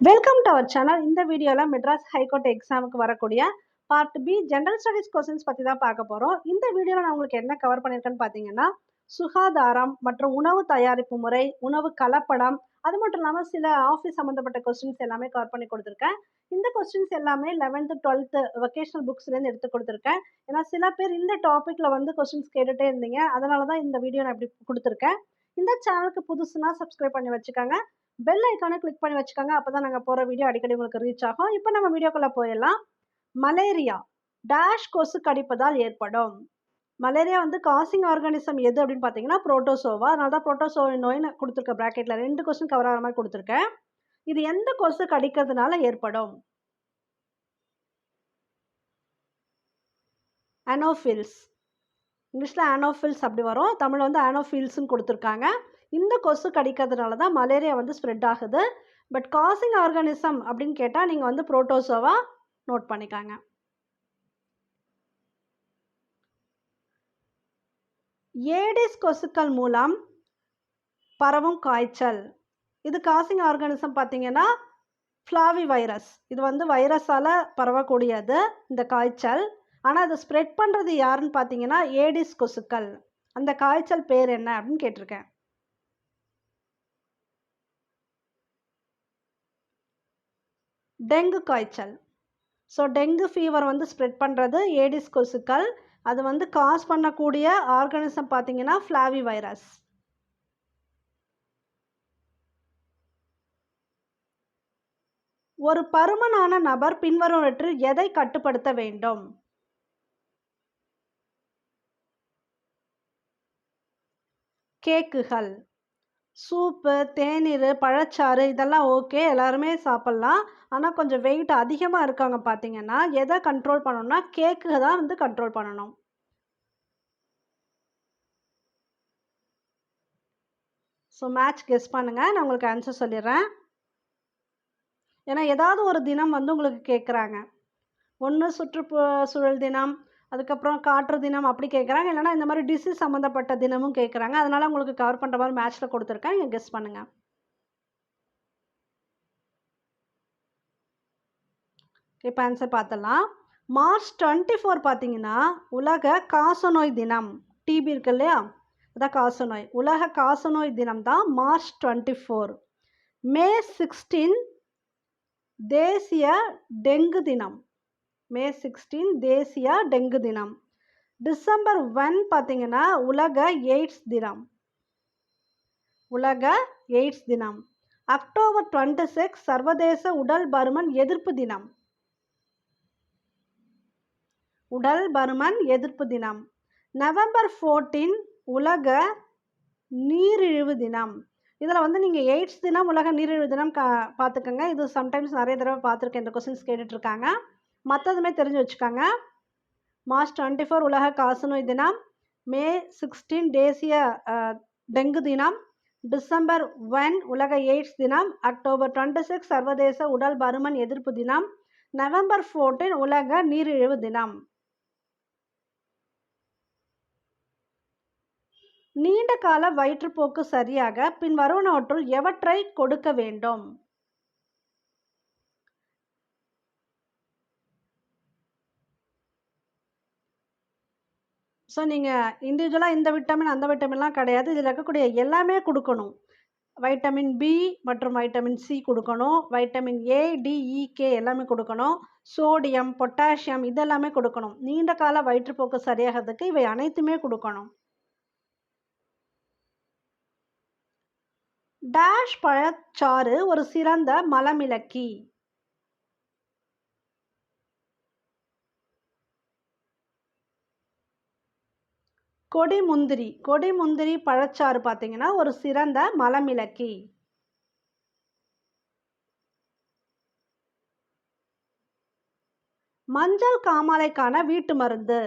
Welcome to our channel இந்த வீடியோவில் Madras high court எக்ஸாமுக்கு வரக்கூடிய part B general studies questions பற்றி தான் பார்க்க போகிறோம் இந்த வீடியோவில் நான் உங்களுக்கு என்ன கவர் பண்ணியிருக்கேன்னு பார்த்தீங்கன்னா சுகாதாரம் மற்றும் உணவு தயாரிப்பு முறை உணவு கலப்படம் அது மட்டும் இல்லாமல் சில ஆஃபீஸ் சம்மந்தப்பட்ட கொஸ்டின்ஸ் எல்லாமே கவர் பண்ணி கொடுத்துருக்கேன். இந்த கொஸ்டின்ஸ் எல்லாமே லெவன்த்து டுவெல்த்து வொக்கேஷனல் புக்ஸ்லேருந்து எடுத்து கொடுத்துருக்கேன். ஏன்னா சில பேர் இந்த டாப்பிக்கில் வந்து கொஸ்டின்ஸ் கேட்டுகிட்டே இருந்தீங்க. அதனால தான் இந்த வீடியோ நான் இப்படி கொடுத்துருக்கேன். இந்த சேனலுக்கு புதுசுனா சப்ஸ்கிரைப் பண்ணி வச்சுக்கோங்க. பெல் ஐக்கானை கிளிக் பண்ணி வச்சுக்கோங்க. அப்போ தான் நாங்கள் போகிற வீடியோ அடிக்கடி உங்களுக்கு ரீச் ஆகும். இப்போ நம்ம வீடியோக்குள்ளே போயிடலாம். மலேரியா. டேஷ் கொசு கடிப்பதால் ஏற்படும். மலேரியா வந்து காசிங் ஆர்கானிசம் எது அப்படின்னு பார்த்தீங்கன்னா புரோட்டோசோவா அதனால தான் புரோட்டோசோவா நோயின்னு கொடுத்துருக்கேன் ப்ராக்கெட்டில் ரெண்டு கொஸ்டின் கவர் ஆகிற மாதிரி கொடுத்துருக்கேன். இது எந்த கொசு கடிக்கிறதுனால ஏற்படும்? அனோஃபில்ஸ் இங்கிலீஷில் ஆனோஃபில்ஸ் அப்படி வரும். தமிழ் வந்து ஆனோஃபில்ஸ்னு கொடுத்துருக்காங்க. இந்த கொசு கடிக்கிறதுனால தான் மலேரியா வந்து ஸ்ப்ரெட் ஆகுது. பட் காசிங் ஆர்கானிசம் அப்படின்னு கேட்டால் நீங்கள் வந்து புரோட்டோசோவாக நோட் பண்ணிக்காங்க. ஏடிஸ் கொசுக்கள் மூலம் பரவும் காய்ச்சல். இது காசிங் ஆர்கானிசம் பார்த்தீங்கன்னா ஃப்ளாவி வைரஸ் இது வந்து வைரஸால் பரவக்கூடியது இந்த காய்ச்சல். ஆனால் அதை ஸ்ப்ரெட் பண்ணுறது யாருன்னு பார்த்தீங்கன்னா ஏடிஸ் கொசுக்கள் அந்த காய்ச்சல் பேர் என்ன அப்படின்னு கேட்டிருக்கேன். டெங்கு காய்ச்சல். ஸோ டெங்கு ஃபீவர் வந்து ஸ்ப்ரெட் பண்ணுறது ஏடிஸ் கொசுக்கள் அது வந்து காஸ் பண்ணக்கூடிய ஆர்கானிசம் பார்த்தீங்கன்னா ஃப்ளாவி வைரஸ் ஒரு பருமனான நபர் பின்வருவற்றில் எதை கட்டுப்படுத்த வேண்டும்? கேக்குகள். சூப்பு தேநீர் பழச்சாறு இதெல்லாம் ஓகே எல்லாருமே சாப்பிட்லாம். ஆனால் கொஞ்சம் வெயிட் அதிகமாக இருக்காங்க பார்த்தீங்கன்னா எதை கண்ட்ரோல் பண்ணணும்னா கேக்கு தான் வந்து கண்ட்ரோல் பண்ணணும். ஸோ மேட்ச் கெஸ் பண்ணுங்கள் நான் உங்களுக்கு ஆன்சர் சொல்லிடுறேன். ஏன்னா ஏதாவது ஒரு தினம் வந்து உங்களுக்கு கேட்குறாங்க ஒன்று சுற்றுச்சூழல் தினம் அதுக்கப்புறம் காற்று தினம் அப்படி கேட்குறாங்க இல்லைனா இந்த மாதிரி டிசீஸ் சம்மந்தப்பட்ட தினமும் கேட்குறாங்க அதனால் உங்களுக்கு கவர் பண்ணுற மாதிரி மேட்ச்சில் கொடுத்துருக்கேன். நீங்கள் கெஸ் பண்ணுங்கள் இப்போ ஆன்சர் பார்த்துடலாம் மார்ச் டுவெண்ட்டி ஃபோர் பார்த்தீங்கன்னா உலக காசநோய் தினம். டிபி இருக்கு இல்லையா? அதான் காசநோய். உலக காசநோய் தினம் தான் March twenty four May sixteen தேசிய டெங்கு தினம். மே சிக்ஸ்டீன் தேசிய டெங்கு தினம். டிசம்பர் ஒன் பார்த்தீங்கன்னா உலக எய்ட்ஸ் தினம். உலக எய்ட்ஸ் தினம். அக்டோபர் டுவெண்ட்டி சிக்ஸ் சர்வதேச உடல் பருமன் எதிர்ப்பு தினம். உடல் பருமன் எதிர்ப்பு தினம். நவம்பர் ஃபோர்டீன் உலக நீரிழிவு தினம். இதில் வந்து நீங்கள் எய்ட்ஸ் தினம் உலக நீரிழிவு தினம் கா பார்த்துக்கோங்க. இது சம்டைம்ஸ் நிறைய தடவை பார்த்துருக்கேன். இந்த கொஸ்டின்ஸ் கேட்டுட்ருக்காங்க மற்றதுமே தெரிஞ்சு வச்சுக்கோங்க. மார்ச் டுவெண்ட்டி ஃபோர் உலக காசநோய் தினம். மே சிக்ஸ்டீன் தேசிய டெங்கு தினம். டிசம்பர் ஒன் உலக எய்ட்ஸ் தினம். அக்டோபர் டுவெண்ட்டி சிக்ஸ் சர்வதேச உடல் பருமன் எதிர்ப்பு தினம். நவம்பர் ஃபோர்டீன் உலக நீரிழிவு தினம். நீண்ட கால வயிற்றுப்போக்கு சரியாக பின் வருவனவற்றுள் எவற்றை கொடுக்க வேண்டும்? ஸோ நீங்கள் இண்டிவிஜுவலாக இந்த விட்டமின் அந்த விட்டமின்லாம் கிடையாது. இதில் இருக்கக்கூடிய எல்லாமே கொடுக்கணும். வைட்டமின் பி மற்றும் வைட்டமின் சி கொடுக்கணும். வைட்டமின் ஏ டிஇகே எல்லாமே கொடுக்கணும். சோடியம் பொட்டாசியம் இதெல்லாமே கொடுக்கணும். நீண்ட கால வயிற்றுப்போக்கு சரியாகிறதுக்கு இவை அனைத்துமே கொடுக்கணும். டேஷ் பழச்சாறு ஒரு சிறந்த மலமிளக்கி. கொடி முந்திரி கொடி முந்திரி பழச்சாறு பார்த்தீங்கன்னா ஒரு சிறந்த மலமிளக்கி. மஞ்சள் காமாலைக்கான வீட்டு மருந்து.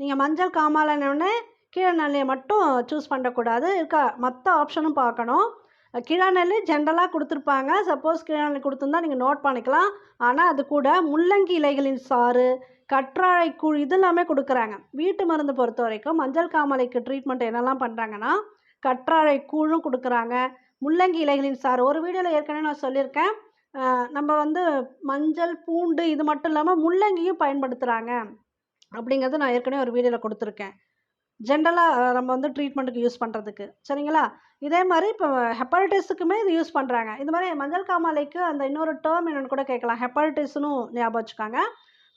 நீங்கள் மஞ்சள் காமாலைன்னு கீழே நல்லையை மட்டும் சூஸ் பண்ணக்கூடாது. இருக்கா மற்ற ஆப்ஷனும் பார்க்கணும் கீழாநெல்லி ஜென்ரலாக கொடுத்துருப்பாங்க. சப்போஸ் கீழாநெல்லி கொடுத்துருந்தா நீங்கள் நோட் பண்ணிக்கலாம். ஆனால் அது கூட முள்ளங்கி இலைகளின் சாறு கற்றாழை கூழ் இது எல்லாமே கொடுக்குறாங்க. வீட்டு மருந்து பொறுத்த வரைக்கும் மஞ்சள் காமலைக்கு ட்ரீட்மெண்ட் என்னெல்லாம் பண்ணுறாங்கன்னா கற்றாழை கூழும் கொடுக்குறாங்க. முள்ளங்கி இலைகளின் சாறு. ஒரு வீடியோவில் ஏற்கனவே நான் சொல்லியிருக்கேன். நம்ம வந்து மஞ்சள் பூண்டு இது மட்டும் இல்லாமல் முள்ளங்கியும் பயன்படுத்துகிறாங்க அப்படிங்கிறது நான் ஏற்கனவே ஒரு வீடியோவில் கொடுத்துருக்கேன். ஜென்ரலாக நம்ம வந்து ட்ரீட்மெண்ட்டுக்கு யூஸ் பண்ணுறதுக்கு சரிங்களா? இதே மாதிரி இப்போ ஹெப்படைட்டிஸுக்குமே இது யூஸ் பண்ணுறாங்க இந்த மாதிரி மஞ்சள் காமாலைக்கு அந்த இன்னொரு டேர்ம் என்னென்னு கூட கேட்கலாம். ஹெப்படைட்டிஸ்னு ஞாபகம் வச்சுக்காங்க.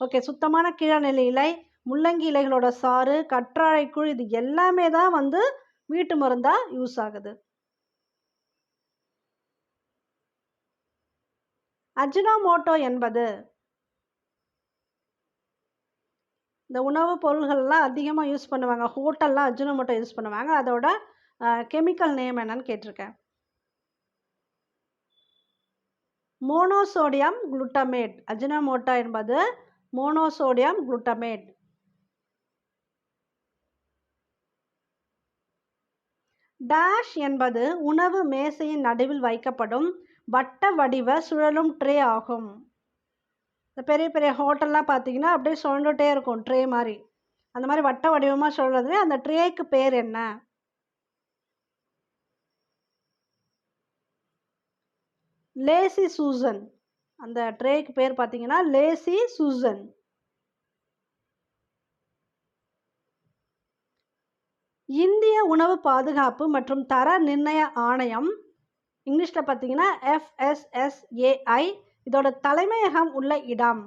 ஓகே சுத்தமான கீழநிலை இலை முள்ளங்கி இலைகளோட சாறு கற்றாழைக்குழு இது எல்லாமே தான் வந்து வீட்டு மருந்தாக யூஸ் ஆகுது. அஜினோமோட்டோ என்பது இந்த உணவுப் பொருள்கள்லாம் அதிகமாக யூஸ் பண்ணுவாங்க. ஹோட்டல்லாம் அஜினோமோட்டோ யூஸ் பண்ணுவாங்க. அதோட கெமிக்கல் நேம் என்னன்னு கேட்டிருக்கேன். Monosodium glutamate. அஜினோமோட்டோ என்பது மோனோசோடியம் குளுட்டமேட். டேஷ் என்பது உணவு மேசையின் நடுவில் வைக்கப்படும் வட்ட வடிவ சுழலும் ட்ரே ஆகும். இந்த பெரிய பெரிய ஹோட்டல்லாம் பார்த்தீங்கன்னா அப்படியே சுழண்டுகிட்டே இருக்கும் ட்ரே மாதிரி. அந்த மாதிரி வட்ட வடிவமாக சொல்கிறது அந்த ட்ரேக்கு பேர் என்ன? Lazy Susan. அந்த ட்ரேக்கு பேர் பார்த்தீங்கன்னா லேசி சூசன். இந்திய உணவு பாதுகாப்பு மற்றும் தர நிர்ணய ஆணையம் இங்கிலீஷில் பார்த்தீங்கன்னா எஃப்எஸ்எஸ்ஏஐ இதோட தலைமையகம் உள்ள இடம்.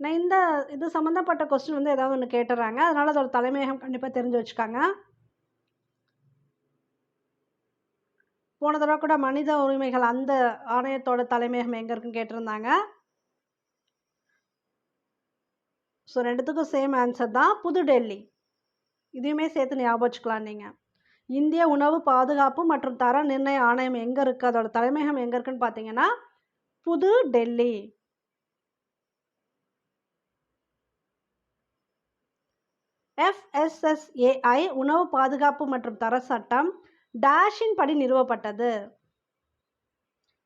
நான் இந்த இது சம்மந்தப்பட்ட கொஸ்டின் வந்து ஏதாவது ஒன்று கேட்டுறாங்க. அதனால் அதோட தலைமையகம் கண்டிப்பாக தெரிஞ்சு வச்சுக்காங்க. போன தடவை கூட மனித உரிமைகள் அந்த ஆணையத்தோட தலைமையகம் எங்கே இருக்குன்னு கேட்டிருந்தாங்க. ஸோ ரெண்டுத்துக்கும் சேம் ஆன்சர் தான். புதுடெல்லி. இதையுமே சேர்த்து ஞாபகம் வச்சுக்கலாம் நீங்கள் இந்திய உணவு பாதுகாப்பு மற்றும் தர நிர்ணய ஆணையம் எங்கே இருக்குது அதோட தலைமையகம் எங்கே இருக்குன்னு பார்த்தீங்கன்னா புது டெல்லி. எஃப்எஸ்எஸ்ஏஐ உணவு பாதுகாப்பு மற்றும் தர சட்டம் டேஷின் படி நிறுவப்பட்டது.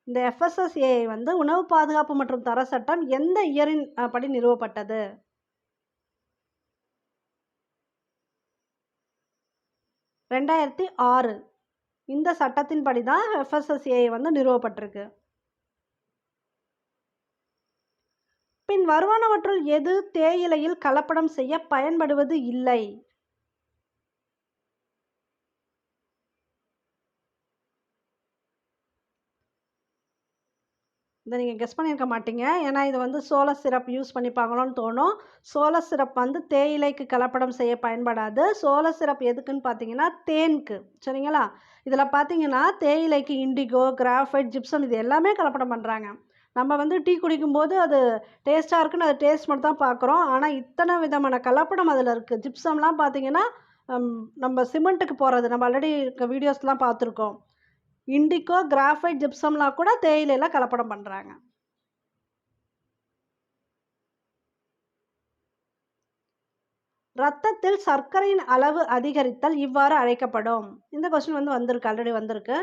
இந்த எஃப்எஸ்எஸ்ஏஐ வந்து உணவு பாதுகாப்பு மற்றும் தர சட்டம் எந்த இயரின் படி நிறுவப்பட்டது? ரெண்டாயிரத்தி ஆறு. இந்த சட்டத்தின்படி தான் எஃப்எஸ்எஸ்ஏஐ வந்து நிறுவப்பட்டிருக்கு. பின் வருவனவற்றுள் எது தேயிலையில் கலப்படம் செய்ய பயன்படுவது இல்லை? இதை நீங்கள் கெஸ் பண்ணியிருக்க மாட்டீங்க. ஏன்னா இது வந்து சோள சிரப் யூஸ் பண்ணிப்பாங்களோன்னு தோணும். சோள சிரப் வந்து தேயிலைக்கு கலப்படம் செய்ய பயன்படாது. சோள சிரப் எதுக்குன்னு பார்த்தீங்கன்னா தேனுக்கு. சரிங்களா? இதில் பார்த்தீங்கன்னா தேயிலைக்கு இண்டிகோ கிராஃபைட் ஜிப்சம் இது எல்லாமே கலப்படம் பண்ணுறாங்க நம்ம வந்து டீ குடிக்கும்போது அது டேஸ்ட்டாக இருக்குன்னு அது டேஸ்ட் மட்டும் தான் பார்க்குறோம் ஆனால் இத்தனை விதமான கலப்படம் அதில் இருக்குது ஜிப்சம்லாம் பார்த்திங்கன்னா நம்ம சிமெண்ட்டுக்கு போகிறது நம்ம ஆல்ரெடி வீடியோஸ்லாம் பார்த்துருக்கோம் இண்டிகோ கிராஃபைட் ஜிப்சம்லாம் கூட தேயிலையில் கலப்படம் பண்ணுறாங்க ரத்தத்தில் சர்க்கரையின் அளவு அதிகரித்தல் இவ்வாறு அழைக்கப்படும். இந்த கொஸ்டின் வந்து வந்திருக்கு ஆல்ரெடி வந்திருக்கு.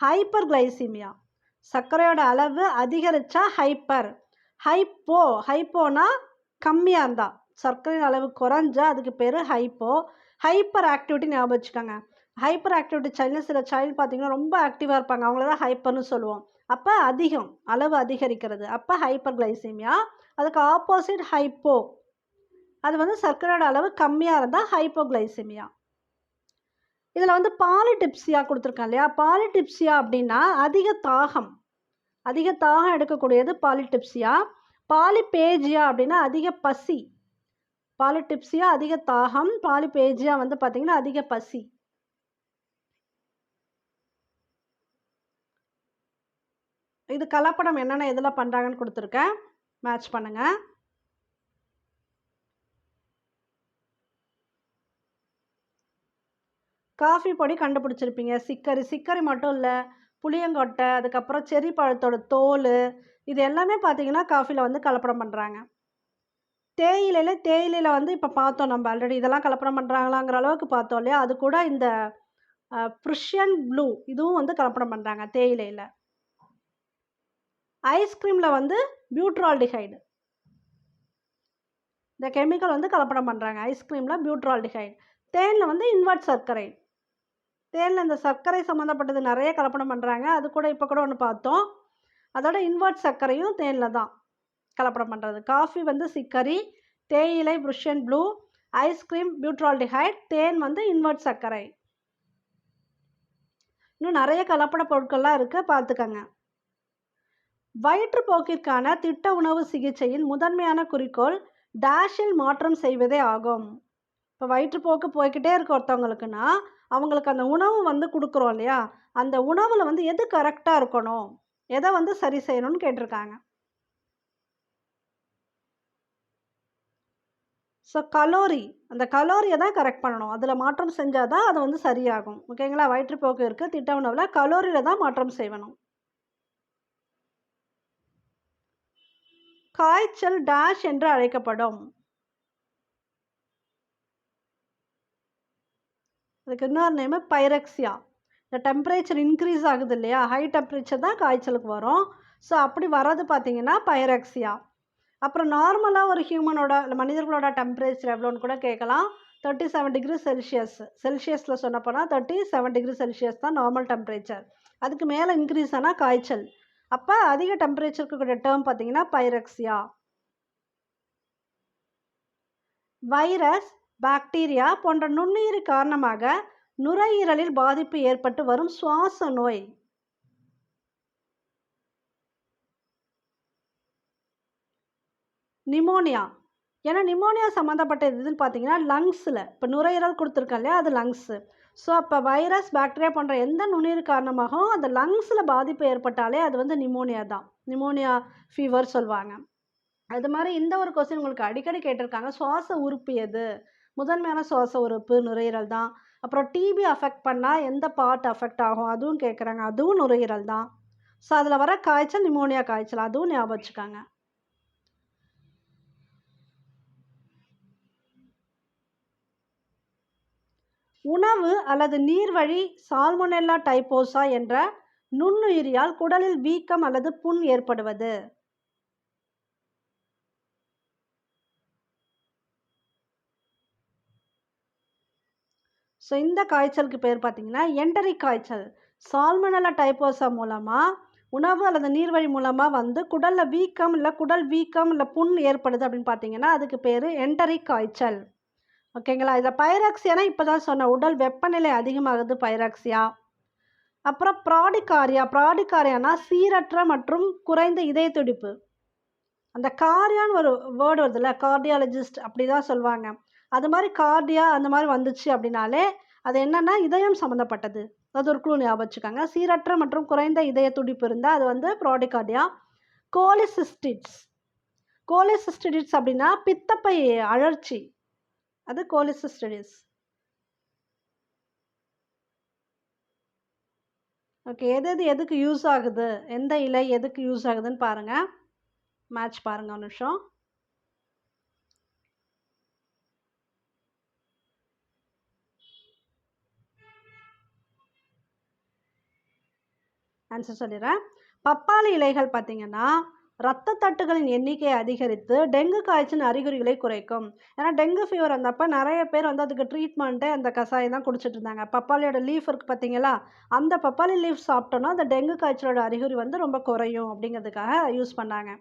ஹைப்பர் கிளைசிமியா சர்க்கரையோட அளவு அதிகரித்தா ஹைப்பர் ஹைப்போ ஹைப்போனா கம்மியாக இருந்தால் சர்க்கரையின் அளவு குறைஞ்சா அதுக்கு பேர் ஹைப்போ ஹைப்பர் ஆக்டிவிட்டி ஞாபகம் வச்சுக்கோங்க. ஹைப்பர் ஆக்டிவிட்டி சைல்டு சில சைல்டு பார்த்தீங்கன்னா ரொம்ப ஆக்டிவாக இருப்பாங்க. அவங்கள தான் ஹைப்பர்னு சொல்லுவோம். அப்போ அதிகம் அளவு அதிகரிக்கிறது. அப்போ ஹைப்பர் கிளைசீமியா அதுக்கு ஆப்போசிட் ஹைப்போ அது வந்து சர்க்கரையோட அளவு கம்மியாக இருந்தால் ஹைப்போ கிளைசீமியா இதில் வந்து பாலிடிப்சியா கொடுத்துருக்கேன் இல்லையா? பாலிடிப்சியா அப்படின்னா அதிக தாகம். அதிக தாகம் எடுக்கக்கூடியது பாலிடிப்சியா பாலிபேஜியா அப்படின்னா அதிக பசி. பாலிடிப்சியா அதிக தாகம். பாலிபேஜியா வந்து பார்த்தீங்கன்னா அதிக பசி. இது கலப்படம் என்னென்ன இதில் பண்ணுறாங்கன்னு கொடுத்துருக்கேன். மேட்ச் பண்ணுங்கள் காஃபி பொடி கண்டுபிடிச்சிருப்பீங்க. சிக்கரி சிக்கரி மட்டும் இல்லை புளியங்கொட்டை அதுக்கப்புறம் செரி பழத்தோட தோல் இது எல்லாமே பார்த்தீங்கன்னா காஃபியில் வந்து கலப்படம் பண்ணுறாங்க தேயிலையில் தேயிலையில் வந்து இப்போ பார்த்தோம் நம்ம ஆல்ரெடி இதெல்லாம் கலப்படம் பண்ணுறாங்களாங்கிற அளவுக்கு பார்த்தோம் இல்லையா? அது கூட இந்த ப்ரிஷியன் ப்ளூ இதுவும் வந்து கலப்படம் பண்ணுறாங்க தேயிலையில். ஐஸ்கிரீமில் வந்து பியூட்ரால்டிஹைடு இந்த கெமிக்கல் வந்து கலப்படம் பண்ணுறாங்க ஐஸ்கிரீமில் பியூட்ரால்டிஹைடு தேனில் வந்து இன்வெர்ட் சர்க்கரை. தேனில் இந்த சர்க்கரை சம்மந்தப்பட்டது நிறைய கலப்படம் பண்ணுறாங்க அது கூட இப்போ கூட ஒன்று பார்த்தோம். அதோட இன்வெர்ட் சர்க்கரையும் தேனில் தான் கலப்படம் பண்ணுறது காஃபி வந்து சிக்கரி தேயிலை புருஷன் ப்ளூ ஐஸ்கிரீம் பியூட்ரால்டிஹைட் தேன் வந்து இன்வெர்ட் சர்க்கரை. இன்னும் நிறைய கலப்பட பொருட்கள்லாம் இருக்குது பார்த்துக்கங்க. வயிற்றுப்போக்கிற்கான திட்ட உணவு சிகிச்சையின் முதன்மையான குறிக்கோள் டேஷில் மாற்றம் செய்வதே ஆகும். இப்போ வயிற்றுப்போக்கு போய்கிட்டே இருக்க ஒருத்தவங்களுக்குன்னா அவங்களுக்கு அந்த உணவு வந்து கொடுக்குறோம் இல்லையா? அந்த உணவில் வந்து எது கரெக்டாக இருக்கணும்? எதை வந்து சரி செய்யணும்னு கேட்டிருக்காங்க. ஸோ கலோரி அந்த கலோரியை தான் கரெக்ட் பண்ணணும். அதில் மாற்றம் செஞ்சால் தான் அது வந்து சரியாகும். ஓகேங்களா வயிற்றுப்போக்கு இருக்குது திட்ட உணவில் கலோரியில் தான் மாற்றம் செய்யணும். காய்ச்சல் டேஷ் என்று அழைக்கப்படும். அதுக்கு இன்னொரு நேமு பைரக்ஸியா இந்த டெம்பரேச்சர் இன்க்ரீஸ் ஆகுது இல்லையா ஹை டெம்பரேச்சர் தான் காய்ச்சலுக்கு வரும். ஸோ அப்படி வர்றது பார்த்தீங்கன்னா பைரக்ஸியா அப்புறம் நார்மலாக ஒரு ஹியூமனோட இல்லை மனிதர்களோட டெம்பரேச்சர் எவ்வளோன்னு கூட கேட்கலாம். தேர்ட்டி செவன் டிகிரி செல்சியஸ் செல்சியஸில் சொன்னப்போனால் தேர்ட்டி செவன் டிகிரி செல்சியஸ் தான் நார்மல் டெம்பரேச்சர் அதுக்கு மேலே இன்க்ரீஸ் ஆனால் காய்ச்சல். அப்போ அதிக டெம்பரேச்சருக்கு கூட டேர்ம் பார்த்தீங்கன்னா பைரக்ஸியா வைரஸ் பாக்டீரியா போன்ற நுண்ணுயிர் காரணமாக நுரையீரலில் பாதிப்பு ஏற்பட்டு வரும் சுவாச நோய். நிமோனியா. ஏன்னா நிமோனியா சம்மந்தப்பட்ட இதுன்னு பார்த்தீங்கன்னா லங்ஸில். இப்போ நுரையீரல் கொடுத்துருக்கேன் இல்லையா அது லங்ஸு. ஸோ அப்போ வைரஸ் பாக்டீரியா போன்ற எந்த நுண்ணுயிர் காரணமாகவும் அந்த லங்ஸில் பாதிப்பு ஏற்பட்டாலே அது வந்து நிமோனியா தான். நிமோனியா ஃபீவர் சொல்லுவாங்க. அது மாதிரி இந்த ஒரு கொஸ்டின் உங்களுக்கு அடிக்கடி கேட்டிருக்காங்க. சுவாச உறுப்பு எது? முதன்மையான சுவாச உறுப்பு நுரையீரல் தான். அப்புறம் டிபி அஃபெக்ட் பண்ணால் எந்த பார்ட் அஃபெக்ட் ஆகும்? அதுவும் கேட்குறாங்க அதுவும் நுரையீரல் தான். ஸோ அதில் வர காய்ச்சல் நிமோனியா காய்ச்சல் அதுவும் ஞாபகம் வச்சுக்காங்க. உணவு அல்லது நீர்வழி சால்மொனெல்லா டைப்போசா என்ற நுண்ணுயிரியால் குடலில் வீக்கம் அல்லது புண் ஏற்படுவது. ஸோ இந்த காய்ச்சலுக்கு பேர் பார்த்தீங்கன்னா என்டரிக் காய்ச்சல். சால்மனலா டைப்போசா மூலமாக உணவு அல்லது நீர்வழி மூலமாக வந்து குடலில் வீக்கம் இல்லை குடல் வீக்கம் இல்லை புண் ஏற்படுது அப்படின்னு பார்த்தீங்கன்னா அதுக்கு பேர் என்டரிக் காய்ச்சல். ஓகேங்களா இதில் பைராக்சியானா இப்போ தான் சொன்ன உடல் வெப்பநிலை அதிகமாகுது பைராக்சியா. அப்புறம் ப்ராடிகாரியா. ப்ராடிகாரியானா சீரற்ற மற்றும் குறைந்த இதய துடிப்பு. அந்த காரியான்னு ஒரு வேர்டு வருதுல்ல கார்டியாலஜிஸ்ட் அப்படி தான் சொல்லுவாங்க. அது மாதிரி கார்டியா அந்த மாதிரி வந்துச்சு அப்படின்னாலே அது என்னன்னா இதயம் சம்மந்தப்பட்டது அது ஒரு குழு ஞாபகம் வச்சுக்காங்க. சீரற்ற மற்றும் குறைந்த இதய துடிப்பு இருந்தால் அது வந்து ப்ராடிகார்டியா கோலிசிஸ்டிட்ஸ் கோலிசிஸ்டிடிட்ஸ் அப்படின்னா பித்தப்பை அழற்சி. அது கோலிசிஸ்டிடிஸ் ஓகே எது எது எதுக்கு யூஸ் ஆகுது? எந்த இலை எதுக்கு யூஸ் ஆகுதுன்னு பாருங்கள் மேட்ச் பாருங்கள் ஒரு நிமிஷம். ஆன்சர் சொல்லிடுறேன். பப்பாளி இலைகள் பார்த்தீங்கன்னா ரத்த தட்டுகளின் எண்ணிக்கையை அதிகரித்து டெங்கு காய்ச்சல் அறிகுறிகளை குறைக்கும். ஏன்னா டெங்கு ஃபீவர் வந்தப்போ நிறைய பேர் வந்து அதுக்கு ட்ரீட்மெண்ட்டே அந்த கஷாயம் தான் குடிச்சிட்டு இருந்தாங்க. பப்பாளியோட லீஃப் இருக்குது பார்த்தீங்களா? அந்த பப்பாளி லீஃப் சாப்பிட்டோன்னா அந்த டெங்கு காய்ச்சலோட அறிகுறி வந்து ரொம்ப குறையும் அப்படிங்கிறதுக்காக யூஸ் பண்ணாங்க.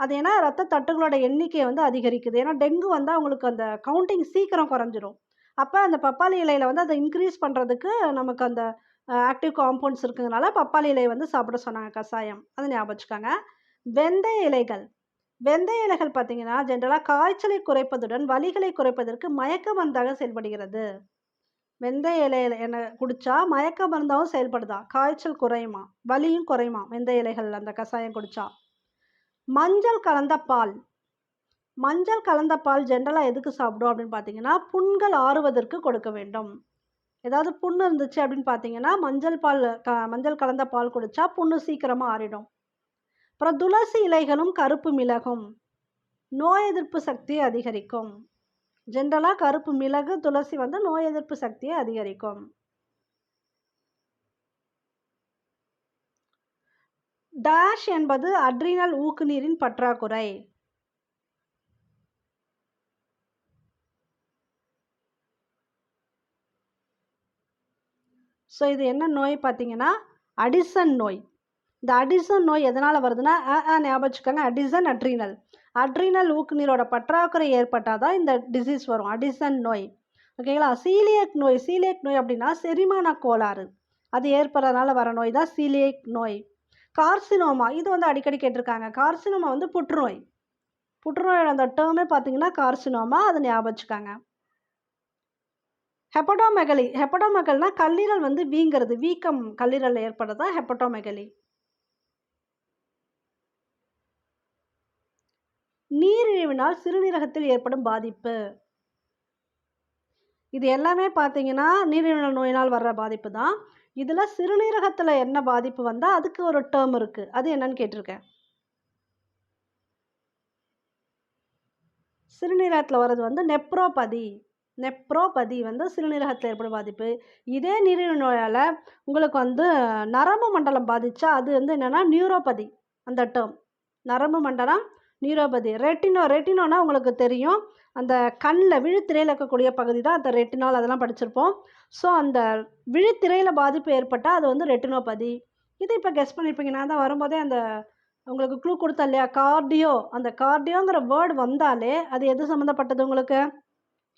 அது ஏன்னா ரத்த தட்டுகளோட எண்ணிக்கையை வந்து அதிகரிக்குது. ஏன்னா டெங்கு வந்து அவங்களுக்கு அந்த கவுண்டிங் சீக்கிரம் குறைஞ்சிரும். அப்போ அந்த பப்பாளி இலையில் வந்து அதை இன்க்ரீஸ் பண்ணுறதுக்கு நமக்கு அந்த ஆக்டிவ் காம்பவுண்ட்ஸ் இருக்குங்கிறனால பப்பாளி இலை வந்து சாப்பிட சொன்னாங்க கஷாயம். அது ஞாபகம் வச்சுக்கோங்க. வெந்தய இலைகள். வெந்தய இலைகள் பார்த்தீங்கன்னா ஜென்ரலாக காய்ச்சலை குறைப்பதுடன் வலிகளை குறைப்பதற்கு மயக்க மருந்தாக செயல்படுகிறது. வெந்தய இலையில என்ன குடித்தா மயக்க மருந்தாகவும் செயல்படுதா? காய்ச்சல் குறையுமா? வலியும் குறையுமா? வெந்தய இலைகள் அந்த கஷாயம் குடித்தா மஞ்சள் கலந்த பால். மஞ்சள் கலந்த பால் ஜென்ரலாக எதுக்கு சாப்பிடும் அப்படின்னு பார்த்தீங்கன்னா புண்கள் ஆறுவதற்கு கொடுக்க வேண்டும். ஏதாவது புண்ணு இருந்துச்சு அப்படின்னு பார்த்தீங்கன்னா மஞ்சள் பால் க மஞ்சள் கலந்த பால் குடித்தா புண்ணு சீக்கிரமாக ஆறிடும். அப்புறம் துளசி இலைகளும் கருப்பு மிளகும். நோய் எதிர்ப்பு சக்தியை அதிகரிக்கும். ஜென்ரலாக கருப்பு மிளகு துளசி வந்து நோய் எதிர்ப்பு சக்தியை அதிகரிக்கும். டேஷ் என்பது அட்ரினல் ஊக்குநீரின் பற்றாக்குறை. ஸோ இது என்ன நோய் பார்த்தீங்கன்னா அடிசன் நோய். இந்த அடிசன் நோய் எதனால் வருதுன்னா ஆ ஞாபகம் வச்சுக்கோங்க அடிசன் அட்ரினல். அட்ரினல் ஊக்குநீரோட பற்றாக்குறை ஏற்பட்டால் தான் இந்த டிசீஸ் வரும் அடிசன் நோய். ஓகேங்களா சீலியக் நோய் சீலியக் நோய் அப்படின்னா செரிமான கோளாறு. அது ஏற்படுறதுனால வர நோய் தான் சீலியக் நோய். கார்சினோமா இது வந்து அடிக்கடி கேட்டிருக்காங்க. கார்சினோமா வந்து புற்றுநோய். புற்றுநோயோட அந்த டேர்மே பார்த்தீங்கன்னா கார்சினோமா அதை ஞாபகம் வச்சுக்காங்க. ஹெப்படோமெகலி ஹெப்படோமெகல்னா கல்லீரல் வந்து வீங்கிறது வீக்கம் கல்லீரல் ஏற்படுறதா ஹெப்படோமெகலி நீரிழிவினால் சிறுநீரகத்தில் ஏற்படும் பாதிப்பு. இது எல்லாமே பார்த்தீங்கன்னா நீரிழிவு நோயினால் வர்ற பாதிப்பு தான் இதில் சிறுநீரகத்தில் என்ன பாதிப்பு வந்தால் அதுக்கு ஒரு டேர்ம் இருக்குது அது என்னன்னு கேட்டிருக்கேன். சிறுநீரகத்தில் வர்றது வந்து நெப்ரோபதி நெப்ரோபதி வந்து சிறுநீரகத்தில் ஏற்படும் பாதிப்பு. இதே நீரிழிவு நோயால் உங்களுக்கு வந்து நரம்பு மண்டலம் பாதித்தா அது வந்து என்னென்னா நியூரோபதி. அந்த டேர்ம் நரம்பு மண்டலம் நியூரோபதி. ரெட்டினோ ரெட்டினோனா உங்களுக்கு தெரியும். அந்த கண்ணில் விழித்திரையில் இருக்கக்கூடிய பகுதி தான் அந்த ரெட்டினால் அதெல்லாம் படிச்சிருப்போம். ஸோ அந்த விழித்திரையில் பாதிப்பு ஏற்பட்டால் அது வந்து ரெட்டினோபதி. இது இப்போ கெஸ் பண்ணியிருப்பீங்க நான் தான் வரும்போதே அந்த உங்களுக்கு க்ளூ கொடுத்தா இல்லையா? கார்டியோ அந்த கார்டியோங்கிற வேர்டு வந்தாலே அது எது சம்மந்தப்பட்டது உங்களுக்கு?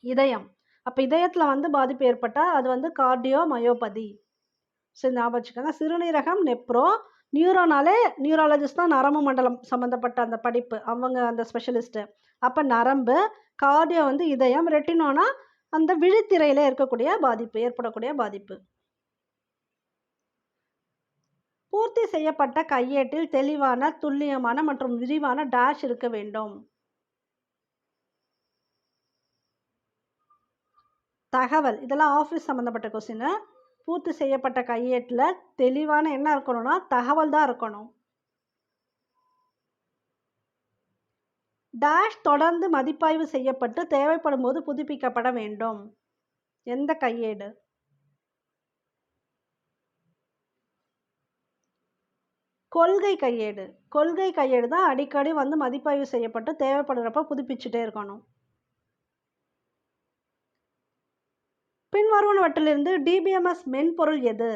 இதயம். அப்போ இதயத்தில் வந்து பாதிப்பு ஏற்பட்டால் அது வந்து கார்டியோ மயோபதி சரி ஞாபகம் வச்சுக்கோங்க. சிறுநீரகம் நெப்ரோ நியூரோனாலே நியூராலஜிஸ்ட் தான் நரம்பு மண்டலம் சம்மந்தப்பட்ட அந்த படிப்பு. அவங்க அந்த ஸ்பெஷலிஸ்ட்டு அப்போ நரம்பு கார்டியோ வந்து இதயம் ரெட்டினோனா அந்த விழித்திரையில் இருக்கக்கூடிய பாதிப்பு ஏற்படக்கூடிய பாதிப்பு. பூர்த்தி செய்யப்பட்ட கையேட்டில் தெளிவான துல்லியமான மற்றும் விரிவான டேஷ் இருக்க வேண்டும். தகவல். இதெல்லாம் ஆஃபீஸ் சம்மந்தப்பட்ட கொஸ்டின் பூர்த்தி செய்யப்பட்ட கையேட்டில் தெளிவான என்ன இருக்கணும்னா தகவல் தான் இருக்கணும். டேஷ் தொடர்ந்து மதிப்பாய்வு செய்யப்பட்டு தேவைப்படும் போது புதுப்பிக்கப்பட வேண்டும். எந்த கையேடு? கொள்கை கையேடு. கொள்கை கையேடு தான் அடிக்கடி வந்து மதிப்பாய்வு செய்யப்பட்டு தேவைப்படுறப்ப புதுப்பிச்சுட்டே இருக்கணும். பின்வருவனவற்றிலிருந்து டிபிஎம்எஸ் மென்பொருள் எது?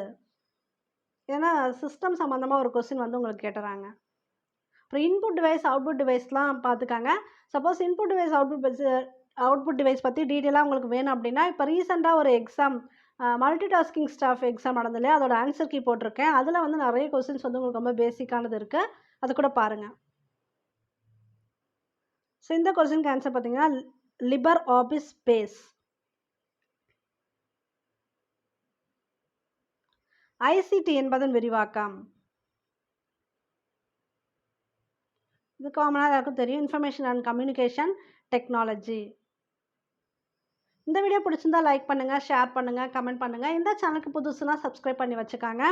ஏன்னா சிஸ்டம் சம்மந்தமாக ஒரு கொஸ்டின் வந்து உங்களுக்கு கேட்டுறாங்க. அப்புறம் இன்புட் டிவைஸ் அவுட்புட் டிவைஸ்லாம் பார்த்துக்காங்க. Suppose input device output output device பற்றி டீட்டெயிலாக உங்களுக்கு வேணும் அப்படின்னா இப்போ ரீசெண்டாக ஒரு exam multi tasking staff exam நடந்து இல்லையா? அதோட ஆன்சர் கீ போட்டிருக்கேன். அதில் வந்து நிறைய கொஸ்டின்ஸ் வந்து உங்களுக்கு ரொம்ப பேசிக்கானது இருக்குது அது கூட பாருங்கள் ஸோ இந்த கொஸ்டினுக்கு ஆன்சர் பார்த்தீங்கன்னா லிபர் ஆபிஸ் ஸ்பேஸ் ஐசிடி என்பதன் விரிவாக்கம். இது காமனாக எல்லாருக்கும் தெரியும். இன்ஃபர்மேஷன் அண்ட் கம்யூனிகேஷன் டெக்னாலஜி இந்த வீடியோ பிடிச்சிருந்தா லைக் பண்ணுங்கள் ஷேர் பண்ணுங்கள் கமெண்ட் பண்ணுங்கள் இந்த சேனலுக்கு புதுசுனா சப்ஸ்கிரைப் பண்ணி வச்சுக்காங்க.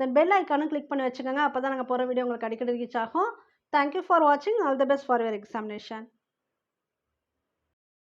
தென் பெல் ஐக்கானும் கிளிக் பண்ணி வச்சுக்கோங்க. அப்போ தான் நாங்கள் போகிற வீடியோ உங்களுக்கு அடிக்கடி ரீச் ஆகும். தேங்க்யூ ஃபார் வாட்சிங் all the best for your examination